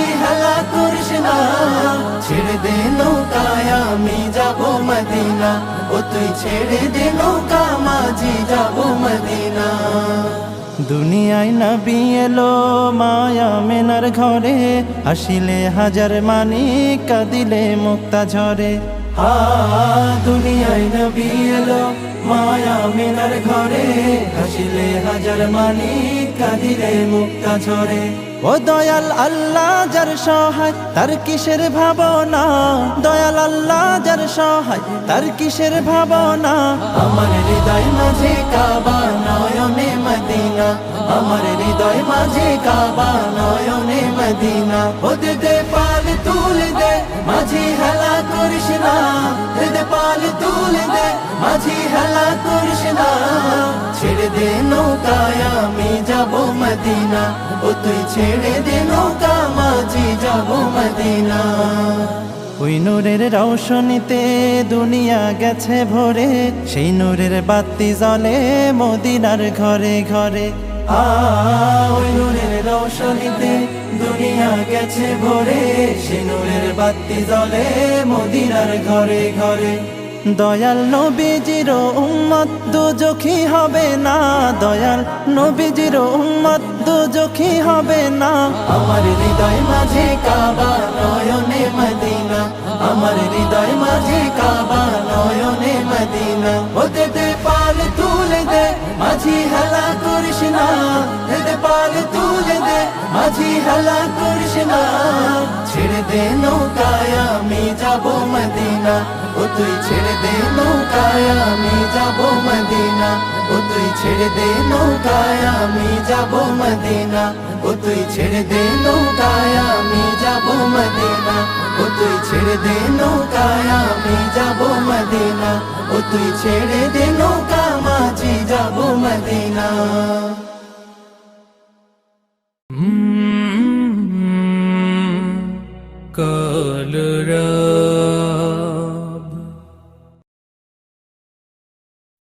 হেলা করিস না ছেড়ে দে নৌকায়, আমি যাব মদিনা। ও তুই ছেড়ে দে নৌকা, মাঝি, যাব মদিনা। দুনিয়ায় নবী এলো মায়া মেনার ঘরে। আসিলে হাজার মানি, কাদিলে মুক্তা ঝরে। হা, দুনিয়ায় নবী এলো মায়া মেনার ঘরে। হাসিলে হাজার মানি, কাদিলে মুক্তা ঝরে। ও দয়াল আল্লাহ, যার সহায়, তার কিসের ভাবনা? দয়াল আল্লাহ, যার সহায়, তার কিসের ভাবনা? আমার হৃদয় মাঝে কাবা, নয়নে মদিনা। আমার হৃদয় মাঝে কাবা, নয়নে মদিনা। ও দে পাল তুলে দে, মাঝি হেলা করিস না। দে পাল তুলে দে, মাঝি হেলা করিস না। ছেড়ে দে মদিনা ও তুই ছেড়ে দে নৌকা মাঝি যাব মদিনা। ওই নূরের রৌশনীতে দুনিয়া গেছে ভরে সেই নূরের বাতি জ্বলে মদিনার ঘরে ঘরে। ওই নূরের রৌশনীতে দুনিয়া গেছে ভরে সেই নূরের বাতি জ্বলে মদিনার ঘরে ঘরে। দয়াল নবীজির উম্মত দুজখী হবে না। দয়াল নবীজির উম্মত দুজখী হবে না। আমার হৃদয় মাঝে কাবা নয়নে মদিনা। আমার হৃদয় মাঝে কাবা নয়নে মদিনা। ওতে দে পাল তুলে দে, মাঝি হেলা করিস না। পাল তুলে দে মাঝি হেলা করিস না ছেড়ে দে নৌকায়, আমি যাব মদিনা। ও তুই ছেড়ে দে নৌকায়, আমি যাব মদিনা। ও তুই ছেড়ে দে নৌকায়, আমি যাব মদিনা। ও তুই ছেড়ে দে নৌকায়, আমি যাব মদিনা। ও তুই ছেড়ে দে নৌকায়, আমি যাব মদিনা। ও তুই ছেড়ে দে নৌকা lửa rơi